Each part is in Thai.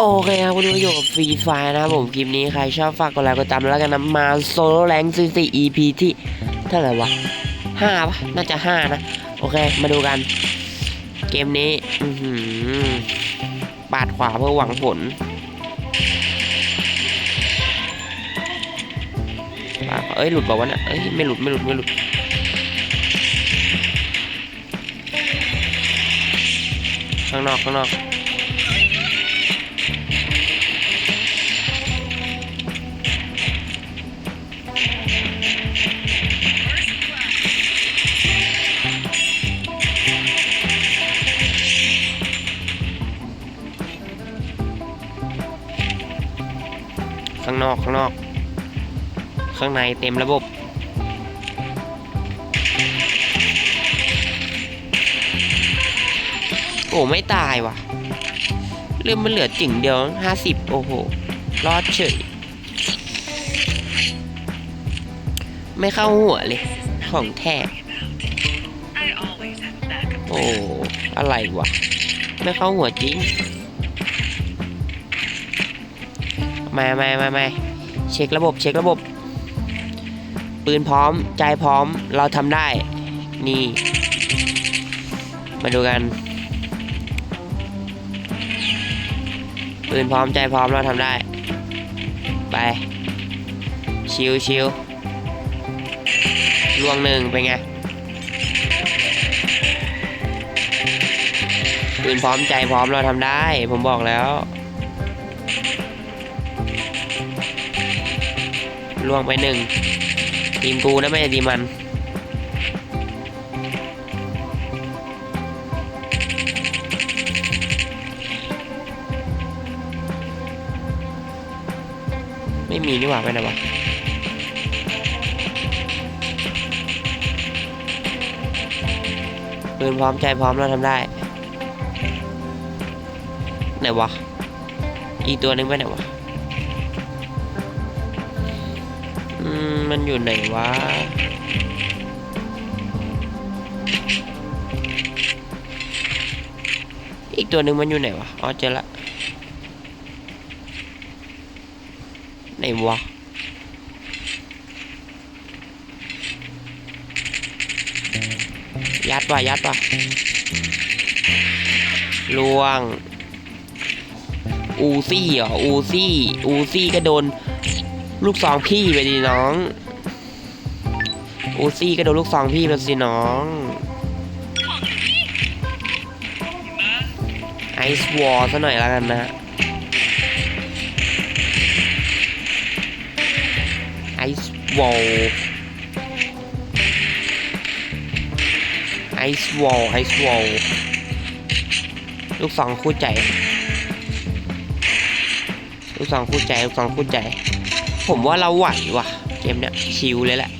โอเคครับคุณผู้ชมกับฟรีไฟนะครับผมคลิปนี้ใครชอบฝากกดไลค์กดติดตามแล้วกันนะมาโซโล่แรงซีซี EP ที่เท่าไหร่วะห้าปะน่าจะห้านะ โอเค มาดูกัน เกมนี้ปาดขวาเพื่อหวังผลปาดเอ้ย หลุดบอกว่านะเอ้ย ไม่หลุด ไม่หลุด ไม่หลุดข้างนอกข้างนอก อกข้างนอก ข้างในเต็มระบบโอ้ไม่ตายว่ะเรื่องมันเหลือจิ่งเดียวห้าสิบโอ้โห รอดเฉย ไม่เข้าหัวเลย ของแท้โอ้อะไรวะ ไม่เข้าหัวจริงม่ไม่ไม่ไม่ เช็คระบบเช็คระบบ ปืนพร้อมใจพร้อมเราทำได้ นี่ มาดูกัน ปืนพร้อมใจพร้อมเราทำได้ ไป ชิวชิวลวงหนึ่งเป็นไง ปืนพร้อมใจพร้อมเราทำได้ ผมบอกแล้ว ล่วงไปหนึ่งทีมกูนะไม่ใช่ทีมมันไม่มีนี่หว่าไปไหนวะปืนพร้อมใจพร้อมเราทำได้ ไหนวะ อีกตัวหนึ่งไปไหนวะ มันอยู่ไหนวะ อีกตัวหนึ่งมันอยู่ไหนวะ อ๋อเจอละ ไหนวะยัดว่ะยัดว่ะลวง อูซี่เหรอ อูซี่ อูซี่ก็โดน ลูกซองพี่ไปดิน้องอูซี่ก็โดนลูกซองพี่ไปสิน้องไอซ์วอลซะหน่อยแล้วกันนะไอซ์วอลไอซ์วอลไอซ์วอลลูกซองคู่ใจ ลูกสองคู่ใจ ลูกสองคู่ใจ ผมว่าเราไหวว่ะ เกมเนี้ยชิวเลยแหละ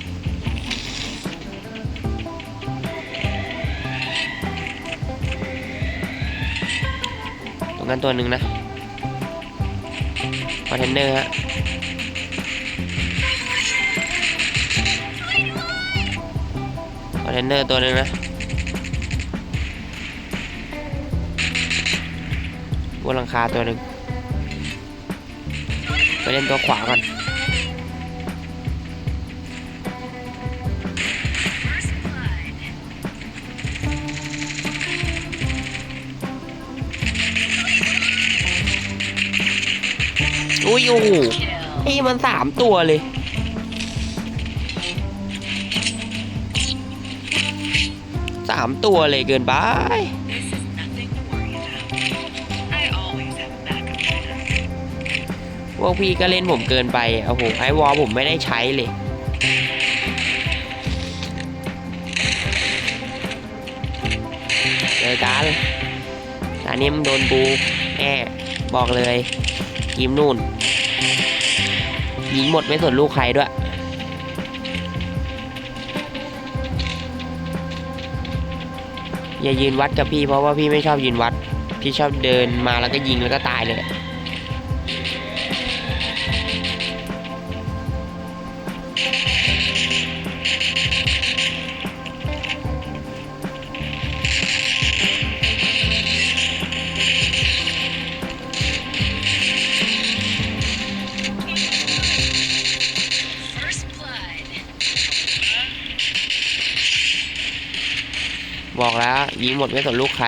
ตรงนั้นตัวหนึ่งนะคอนเทนเนอร์ฮะคอนเทนเนอร์ตัวหนึ่งนะบนหลังคาตัวหนึ่งไปเล่นตัวขวาก่อน อุ้ยโอ้โหไอ้มันสามตัวเลย สามตัวเลยเกินไปพวกพี่ก็เล่นผมเกินไปโอ้โหไอวอลผมไม่ได้ใช้เลย เจอกันตอนนี้มึงโดนบูแน่บ บอกเลยทีมนู่นยิงหมดไม่สนลูกใครด้วยอย่ายืนวัดกับพี่เพราะว่าพี่ไม่ชอบยืนวัด พี่ชอบเดินมาแล้วก็ยิงแล้วก็ตายเลยเบอกแล้ว ยิงหมดไม่สนลูกใคร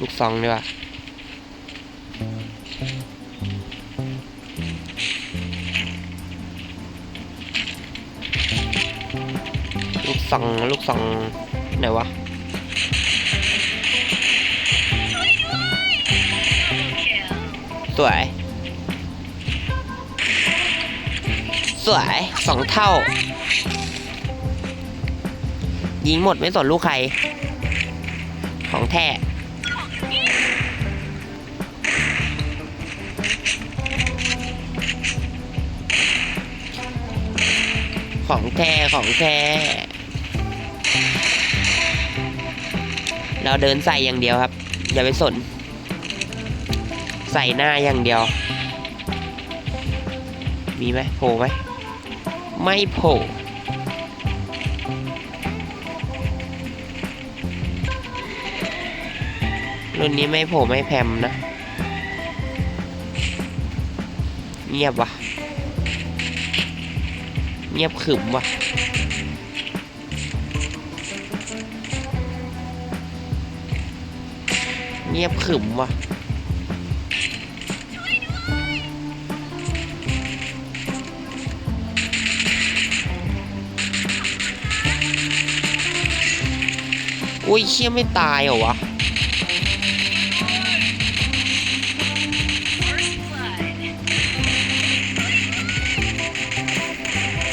ลูกซองดีกว่าลูกซองลูกซองไหนวะสวย สวยสองเท่า ยิงหมดไม่สนลูกใคร ของแท้ของแท้ของแท้เราเดินใส่อย่างเดียวครับ อย่าไปสน ใส่หน้าอย่างเดียว มีไหมโผล่ไหมไม่โผล่ รุ่นนี้ไม่โผล่ไม่แพมนะ เงียบว่ะ เงียบขึมว่ะเงียบขึมว่ะ อุ้ยเชี่ยไม่ตายเหรอวะ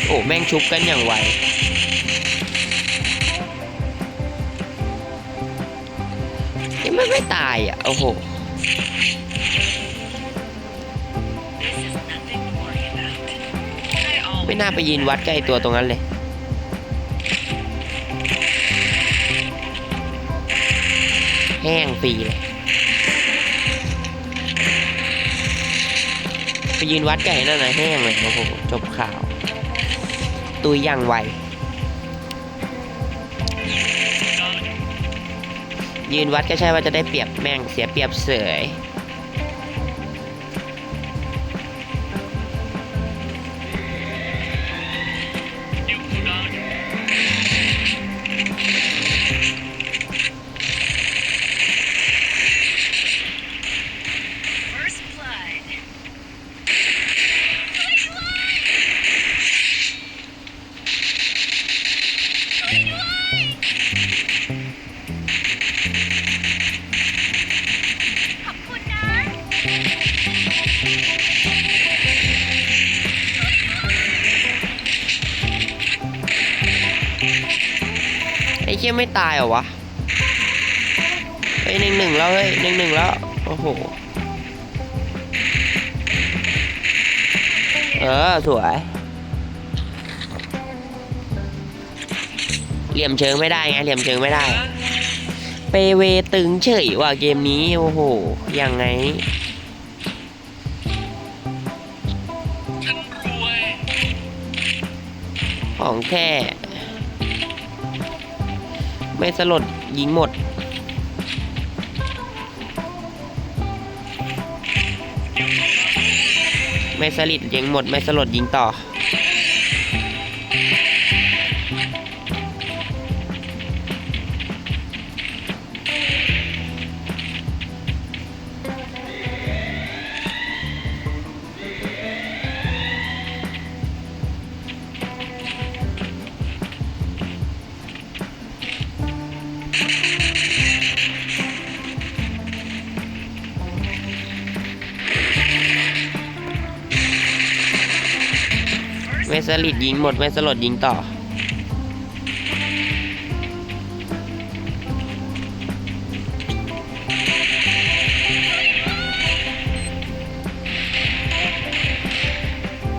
โอ้แม่งชุบกันอย่างไวยังไม่ไม่ตายอะ โอ้โห ไม่น่าไปยืนวัดใกล้ตัวตรงนั้นเลยแห้งฟรีเลยไปยืนวัดไก่นั่นนะแห้งเลยโอ้โหจบข่าว ตุยอย่างไว ยืนวัดก็ใช่ว่าจะได้เปรียบแม่งเสียเปรียบเสย เชี่ยไม่ตายเหรอวะเฮ้ยหนึ่งหนึ่งแล้วเฮ้ยหนึ่งหนึ่งแล้วโอ้โหเออสวย เหลี่ยมเชิงไม่ได้ไงเหลี่ยมเชิงไม่ได้ เปเวตึงเฉยว่ะเกมนี้โอ้โหยังไงของแค่ ไม่สลดยิงหมด ไม่สลิดยิงหมด ไม่สลดยิงต่อ สลิดยิงหมดไม่สลดยิงต่อ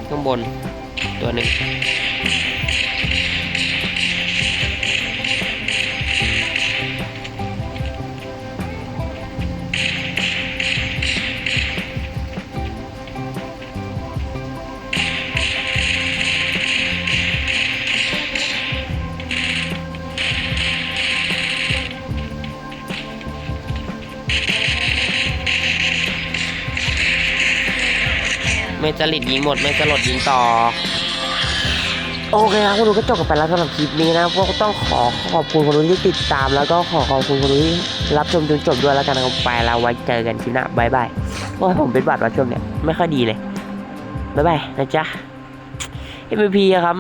ข้างบนตัวหนึ่ง ไม่สลิดยิงหมดไม่สลดยิงต่อ โอเคครับคุณดูก็จบกันไปแล้วสำหรับคลิปนี้นะพวกต้องขอขอบคุณคนดูที่ติดตาม แล้วก็ขอขอบคุณคนดูที่รับชมจนจบด้วยแล้วกันนะครับไปแล้วไว้เจอกันคลิปหน้าบายบายโอ้ยผมเป็นบัตรว่าชมเนี่ยไม่ค่อยดีเลยบายบายนะจ๊ะ MVP อะครับ